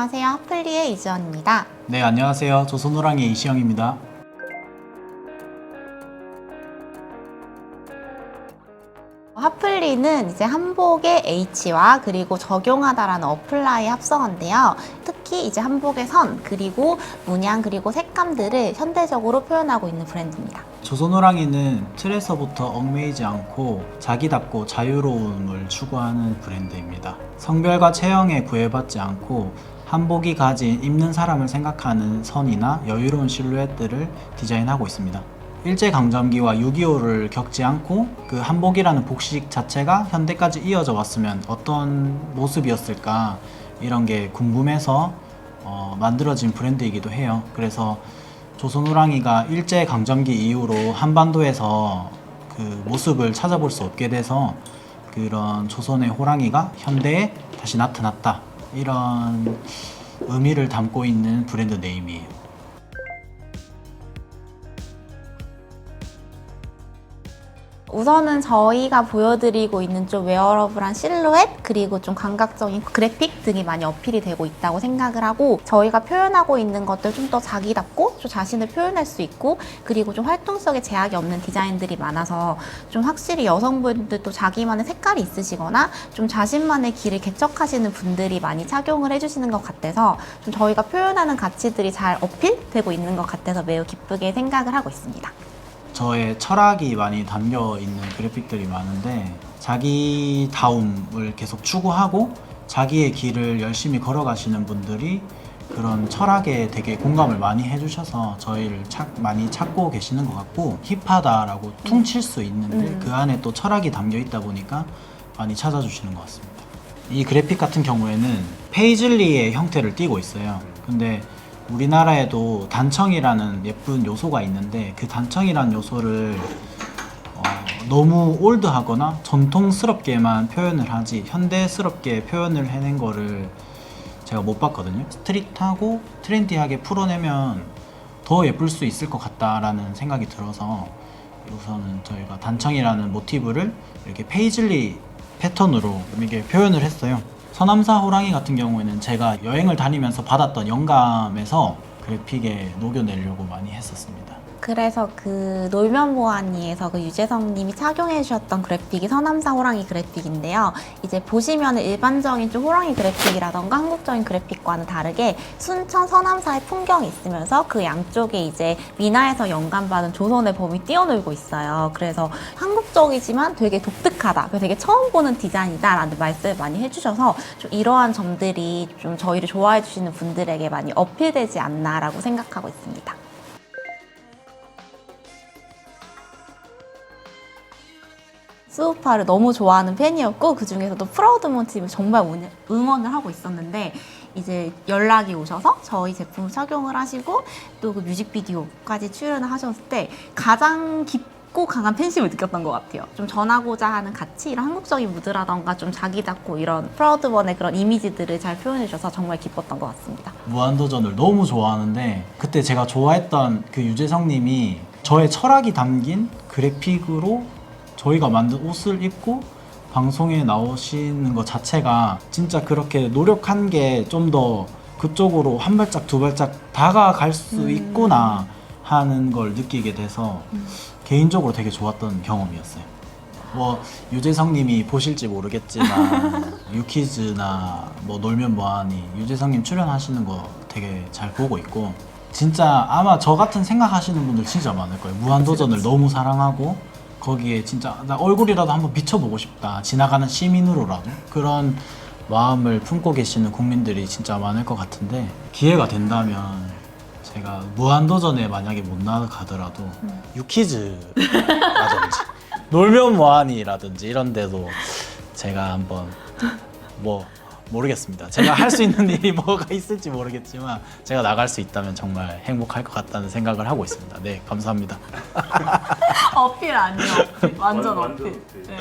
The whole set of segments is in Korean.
안녕하세요. 하플리의 이지연입니다. 네, 안녕하세요. 조선호랑이 이시영입니다. 하플리는 이제 한복의 H와 그리고 적용하다라는 어플라이 합성어인데요. 특히 이제 한복의 선, 그리고 문양, 그리고 색감들을 현대적으로 표현하고 있는 브랜드입니다. 조선호랑이는 틀에서부터 얽매이지 않고 자기답고 자유로움을 추구하는 브랜드입니다. 성별과 체형에 구애받지 않고 한복이 가진 입는 사람을 생각하는 선이나 여유로운 실루엣들을 디자인하고 있습니다. 일제강점기와 6.25를 겪지 않고 그 한복이라는 복식 자체가 현대까지 이어져 왔으면 어떤 모습이었을까 이런 게 궁금해서 어, 만들어진 브랜드이기도 해요. 그래서 조선호랑이가 일제강점기 이후로 한반도에서 그 모습을 찾아볼 수 없게 돼서 그런 조선의 호랑이가 현대에 다시 나타났다. 이런 의미를 담고 있는 브랜드 네임이에요. 우선은 저희가 보여드리고 있는 좀 웨어러블한 실루엣 그리고 좀 감각적인 그래픽 등이 많이 어필이 되고 있다고 생각을 하고 저희가 표현하고 있는 것들 좀 더 자기답고 좀 자신을 표현할 수 있고 그리고 좀 활동성에 제약이 없는 디자인들이 많아서 좀 확실히 여성분들도 자기만의 색깔이 있으시거나 좀 자신만의 길을 개척하시는 분들이 많이 착용을 해주시는 것 같아서 좀 저희가 표현하는 가치들이 잘 어필되고 있는 것 같아서 매우 기쁘게 생각을 하고 있습니다. 저의 철학이 많이 담겨 있는 그래픽들이 많은데 자기다움을 계속 추구하고 자기의 길을 열심히 걸어가시는 분들이 그런 철학에 되게 공감을 많이 해주셔서 저희를 찾- 많이 찾고 계시는 것 같고 힙하다라고 퉁칠 수 있는데 음. 그 안에 또 철학이 담겨 있다 보니까 많이 찾아주시는 것 같습니다. 이 그래픽 같은 경우에는 페이즐리의 형태를 띠고 있어요. 근데 우리나라에도 단청이라는 예쁜 요소가 있는데 그 단청이라는 요소를 어, 너무 올드하거나 전통스럽게만 표현을 하지 현대스럽게 표현을 해낸 거를 제가 못 봤거든요. 스트릿하고 트렌디하게 풀어내면 더 예쁠 수 있을 것 같다라는 생각이 들어서 우선은 저희가 단청이라는 모티브를 이렇게 페이즐리 패턴으로 이렇게 표현을 했어요. 서남사 호랑이 같은 경우에는 제가 여행을 다니면서 받았던 영감에서 그래픽에 녹여내려고 많이 했었습니다. 그래서 그 놀면 뭐하니에서 그 유재성 님이 착용해 주셨던 그래픽이 서남사 호랑이 그래픽인데요. 이제 보시면 일반적인 좀 호랑이 그래픽이라던가 한국적인 그래픽과는 다르게 순천 서남사의 풍경이 있으면서 그 양쪽에 이제 미나에서 영감받은 조선의 범이 뛰어놀고 있어요. 그래서 한국적이지만 되게 독특하다. 그래서 되게 처음 보는 디자인이다라는 말씀을 많이 해주셔서 좀 이러한 점들이 좀 저희를 좋아해 주시는 분들에게 많이 어필되지 않나라고 생각하고 있습니다. 수우파를 너무 좋아하는 팬이었고 그 중에서도 프라우드 몬티브 정말 운- 응원을 하고 있었는데 이제 연락이 오셔서 저희 제품을 착용을 하시고 또 그 뮤직비디오까지 출연을 하셨을 때 가장 깊고 강한 팬심을 느꼈던 것 같아요. 좀 전하고자 하는 가치, 이런 한국적인 무드라던가 좀 자기답고 이런 프라우드먼의 그런 이미지들을 잘 표현해 주셔서 정말 기뻤던 것 같습니다. 무한도전을 너무 좋아하는데 그때 제가 좋아했던 그 유재성님이 저의 철학이 담긴 그래픽으로 저희가 만든 옷을 입고 방송에 나오시는 것 자체가 진짜 그렇게 노력한 게 좀 더 그쪽으로 한 발짝 두 발짝 다가갈 수 음. 있구나 하는 걸 느끼게 돼서 개인적으로 되게 좋았던 경험이었어요. 뭐 유재성님이 보실지 모르겠지만 유키즈나 뭐 놀면 뭐하니 유재성님 출연하시는 거 되게 잘 보고 있고 진짜 아마 저 같은 생각하시는 분들 진짜 많을 거예요. 무한도전을 너무 사랑하고 거기에 진짜 나 얼굴이라도 한번 비춰보고 싶다. 지나가는 시민으로라도 그런 마음을 품고 계시는 국민들이 진짜 많을 것 같은데 기회가 된다면 제가 무한도전에 만약에 못 나가더라도 유키즈라든지 놀면 뭐하니라든지 이런 데도 제가 한번 뭐 모르겠습니다. 제가 할 수 있는 일이 뭐가 있을지 모르겠지만 제가 나갈 수 있다면 정말 행복할 것 같다는 생각을 하고 있습니다. 네, 감사합니다. 어필 아니에요. 완전 완전 어필. 어필. 네.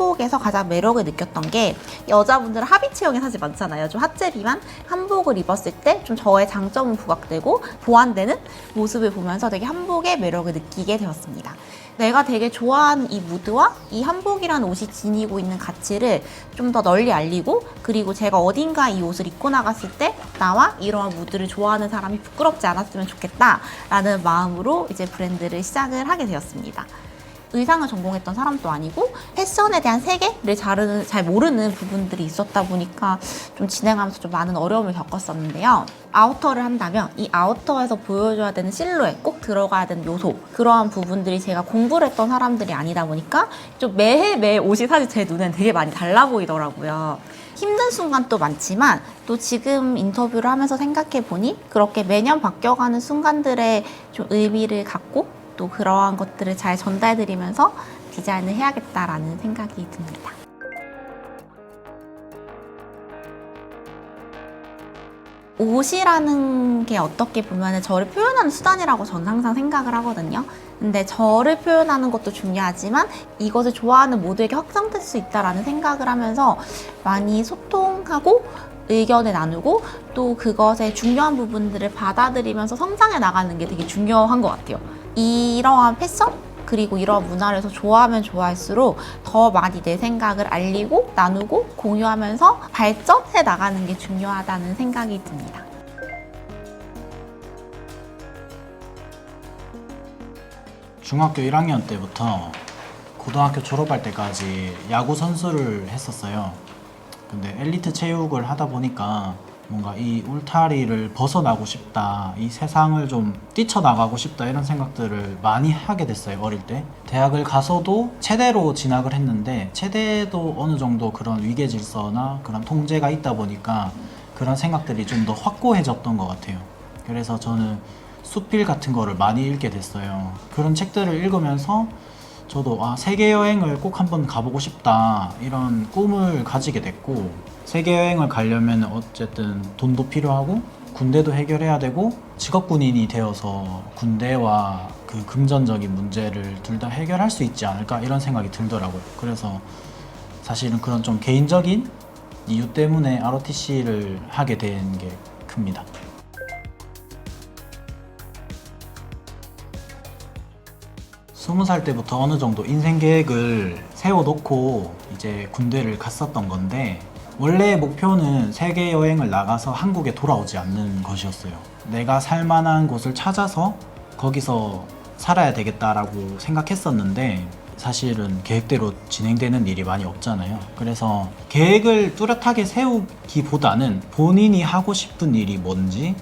한복에서 가장 매력을 느꼈던 게 여자분들은 하비 체형이 사실 많잖아요. 좀 하체 비만 한복을 입었을 때 좀 저의 장점은 부각되고 보완되는 모습을 보면서 되게 한복의 매력을 느끼게 되었습니다. 내가 되게 좋아하는 이 무드와 이 한복이라는 옷이 지니고 있는 가치를 좀 더 널리 알리고 그리고 제가 어딘가 이 옷을 입고 나갔을 때 나와 이러한 무드를 좋아하는 사람이 부끄럽지 않았으면 좋겠다라는 마음으로 이제 브랜드를 시작을 하게 되었습니다. 의상을 전공했던 사람도 아니고 패션에 대한 세계를 잘, 잘 모르는 부분들이 있었다 보니까 좀 진행하면서 좀 많은 어려움을 겪었었는데요. 아우터를 한다면 이 아우터에서 보여줘야 되는 실루엣, 꼭 들어가야 되는 요소 그러한 부분들이 제가 공부를 했던 사람들이 아니다 보니까 좀 매해 매 옷이 사실 제 눈엔 되게 많이 달라 보이더라고요. 힘든 순간도 많지만 또 지금 인터뷰를 하면서 생각해 보니 그렇게 매년 바뀌어가는 순간들의 좀 의미를 갖고 또 그러한 것들을 잘 전달드리면서 디자인을 해야겠다라는 생각이 듭니다. 옷이라는 게 어떻게 보면 저를 표현하는 수단이라고 저는 항상 생각을 하거든요. 근데 저를 표현하는 것도 중요하지만 이것을 좋아하는 모두에게 확장될 수 있다라는 생각을 하면서 많이 소통하고 의견을 나누고 또 그것의 중요한 부분들을 받아들이면서 성장해 나가는 게 되게 중요한 것 같아요. 이러한 패션 그리고 이러한 문화를 해서 좋아하면 좋아할수록 더 많이 내 생각을 알리고 나누고 공유하면서 발전해 나가는 게 중요하다는 생각이 듭니다. 중학교 1학년 때부터 고등학교 졸업할 때까지 야구 선수를 했었어요. 근데 엘리트 체육을 하다 보니까 뭔가 이 울타리를 벗어나고 싶다, 이 세상을 좀 뛰쳐나가고 싶다 이런 생각들을 많이 하게 됐어요 어릴 때. 대학을 가서도 체대로 진학을 했는데 체대도 어느 정도 그런 위계 질서나 그런 통제가 있다 보니까 그런 생각들이 좀 더 확고해졌던 것 같아요. 그래서 저는 수필 같은 거를 많이 읽게 됐어요. 그런 책들을 읽으면서 저도 아, 세계 여행을 꼭 한번 가보고 싶다 이런 꿈을 가지게 됐고 세계 여행을 가려면 어쨌든 돈도 필요하고 군대도 해결해야 되고 직업 군인이 되어서 군대와 그 금전적인 문제를 둘 다 해결할 수 있지 않을까 이런 생각이 들더라고요. 그래서 사실은 그런 좀 개인적인 이유 때문에 ROTC를 하게 된 게 큽니다. 스무 살 때부터 어느 정도 인생 계획을 세워놓고 이제 군대를 갔었던 건데 원래 목표는 세계 여행을 나가서 한국에 돌아오지 않는 것이었어요. 내가 살 만한 곳을 찾아서 거기서 살아야 되겠다라고 생각했었는데 사실은 계획대로 진행되는 일이 많이 없잖아요. 그래서 계획을 뚜렷하게 세우기보다는 본인이 하고 싶은 일이 뭔지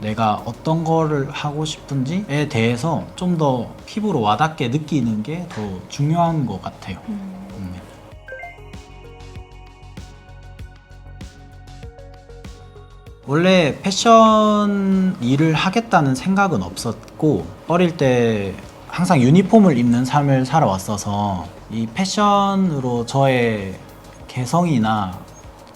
내가 어떤 거를 하고 싶은지에 대해서 좀 더 피부로 와닿게 느끼는 게 더 중요한 것 같아요. 음. 원래 패션 일을 하겠다는 생각은 없었고 어릴 때 항상 유니폼을 입는 삶을 살아왔어서 이 패션으로 저의 개성이나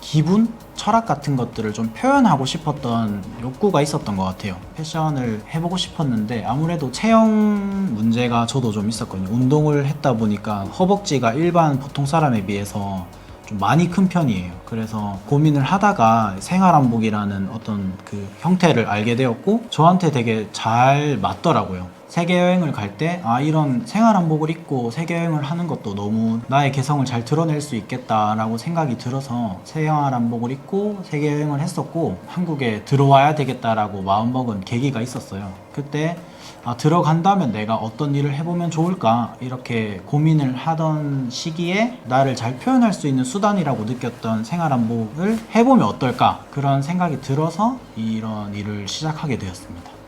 기분, 철학 같은 것들을 좀 표현하고 싶었던 욕구가 있었던 것 같아요. 패션을 해보고 싶었는데 아무래도 체형 문제가 저도 좀 있었거든요. 운동을 했다 보니까 허벅지가 일반 보통 사람에 비해서 좀 많이 큰 편이에요. 그래서 고민을 하다가 생활한복이라는 어떤 그 형태를 알게 되었고 저한테 되게 잘 맞더라고요. 세계 여행을 갈 때 아 이런 생활 한복을 입고 세계 여행을 하는 것도 너무 나의 개성을 잘 드러낼 수 있겠다라고 생각이 들어서 생활 한복을 입고 세계 여행을 했었고 한국에 들어와야 되겠다라고 마음먹은 계기가 있었어요. 그때 아, 들어간다면 내가 어떤 일을 해보면 좋을까 이렇게 고민을 하던 시기에 나를 잘 표현할 수 있는 수단이라고 느꼈던 생활한복을 해보면 어떨까 그런 생각이 들어서 이런 일을 시작하게 되었습니다.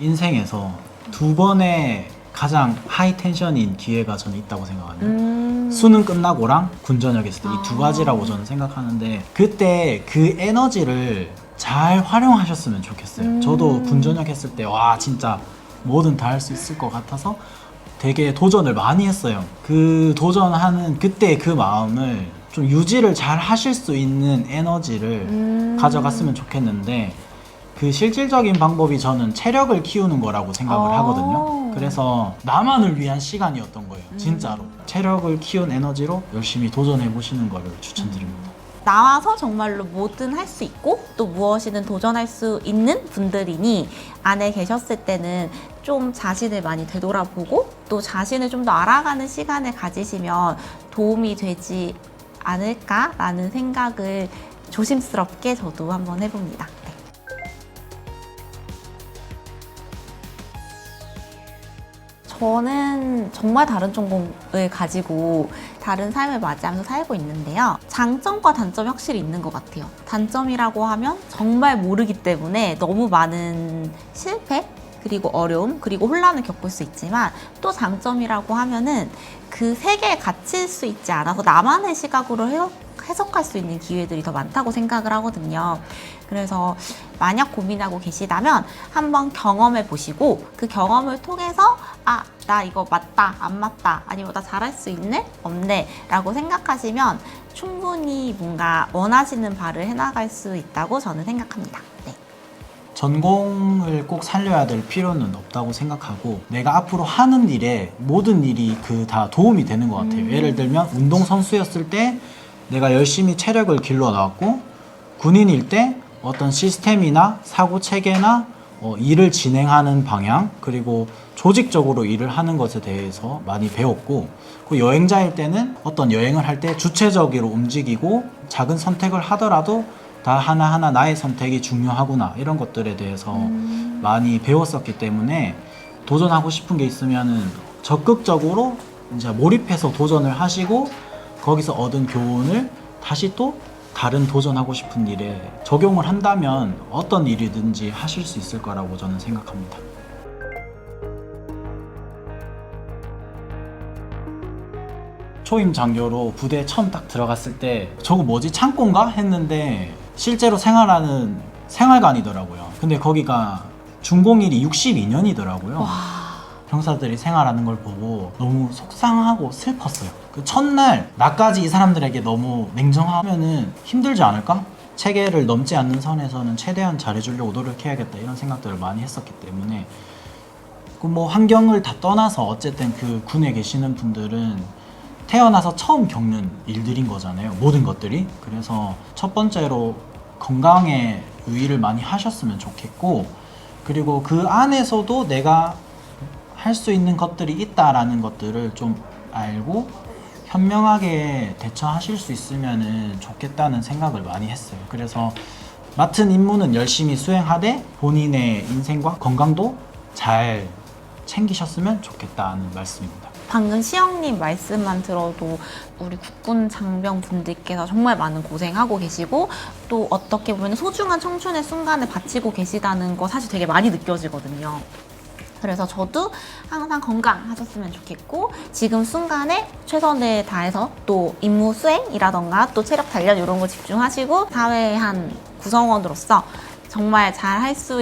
인생에서 두 번의 가장 하이 텐션인 기회가 저는 있다고 생각하네요. 음. 수능 끝나고랑 군전역 했을 때 이두 아. 가지라고 저는 생각하는데 그때 그 에너지를 잘 활용하셨으면 좋겠어요. 음. 저도 군전역 했을 때 와 진짜 뭐든 다 할 수 있을 것 같아서 되게 도전을 많이 했어요. 그 도전하는 그때 그 마음을 좀 유지를 잘 하실 수 있는 에너지를 음. 가져갔으면 좋겠는데 그 실질적인 방법이 저는 체력을 키우는 거라고 생각을 어. 하거든요. 그래서 나만을 위한 시간이었던 거예요. 음. 진짜로. 체력을 키운 에너지로 열심히 도전해 보시는 거를 추천드립니다. 나와서 정말로 뭐든 할 수 있고 또 무엇이든 도전할 수 있는 분들이니 안에 계셨을 때는 좀 자신을 많이 되돌아보고 또 자신을 좀 더 알아가는 시간을 가지시면 도움이 되지 않을까라는 생각을 조심스럽게 저도 한번 해봅니다. 저는 정말 다른 전공을 가지고 다른 삶을 맞이하면서 살고 있는데요. 장점과 단점이 확실히 있는 것 같아요. 단점이라고 하면 정말 모르기 때문에 너무 많은 실패, 그리고 어려움, 그리고 혼란을 겪을 수 있지만 또 장점이라고 하면은 그 세계에 갇힐 수 있지 않아서 나만의 시각으로 해석- 해석할 수 있는 기회들이 더 많다고 생각을 하거든요. 그래서 만약 고민하고 계시다면 한번 경험해 보시고 그 경험을 통해서 아, 나 이거 맞다, 안 맞다, 아니면 나 잘할 수 있네, 없네 라고 생각하시면 충분히 뭔가 원하시는 바를 해나갈 수 있다고 저는 생각합니다. 네. 전공을 꼭 살려야 될 필요는 없다고 생각하고 내가 앞으로 하는 일에 모든 일이 그 다 도움이 되는 것 같아요. 음. 예를 들면 운동 선수였을 때 내가 열심히 체력을 길러 나왔고 군인일 때 어떤 시스템이나 사고 체계나 어, 일을 진행하는 방향 그리고 조직적으로 일을 하는 것에 대해서 많이 배웠고 그 여행자일 때는 어떤 여행을 할 때 주체적으로 움직이고 작은 선택을 하더라도 다 하나하나 나의 선택이 중요하구나 이런 것들에 대해서 많이 배웠었기 때문에 도전하고 싶은 게 있으면은 적극적으로 이제 몰입해서 도전을 하시고 거기서 얻은 교훈을 다시 또 다른 도전하고 싶은 일에 적용을 한다면 어떤 일이든지 하실 수 있을 거라고 저는 생각합니다. 초임 장교로 부대에 처음 딱 들어갔을 때 저거 뭐지 창고인가 했는데 실제로 생활하는 생활관이더라고요. 근데 거기가 준공일이 62년이더라고요. 병사들이 생활하는 걸 보고 너무 속상하고 슬펐어요. 그 첫날 나까지 이 사람들에게 너무 냉정하면은 힘들지 않을까? 체계를 넘지 않는 선에서는 최대한 잘해주려고 노력해야겠다 이런 생각들을 많이 했었기 때문에 그 뭐 환경을 다 떠나서 어쨌든 그 군에 계시는 분들은 태어나서 처음 겪는 일들인 거잖아요. 모든 것들이. 그래서 첫 번째로 건강에 유의를 많이 하셨으면 좋겠고 그리고 그 안에서도 내가 할 수 있는 것들이 있다라는 것들을 좀 알고 현명하게 대처하실 수 있으면 좋겠다는 생각을 많이 했어요. 그래서 맡은 임무는 열심히 수행하되 본인의 인생과 건강도 잘 챙기셨으면 좋겠다는 말씀입니다. 방금 시영님 말씀만 들어도 우리 국군 장병 분들께서 정말 많은 고생하고 계시고 또 어떻게 보면 소중한 청춘의 순간을 바치고 계시다는 거 사실 되게 많이 느껴지거든요. 그래서 저도 항상 건강하셨으면 좋겠고 지금 순간에 최선을 다해서 또 임무 수행이라던가 또 체력 단련 이런 거 집중하시고 사회의 한 구성원으로서 정말 잘 할 수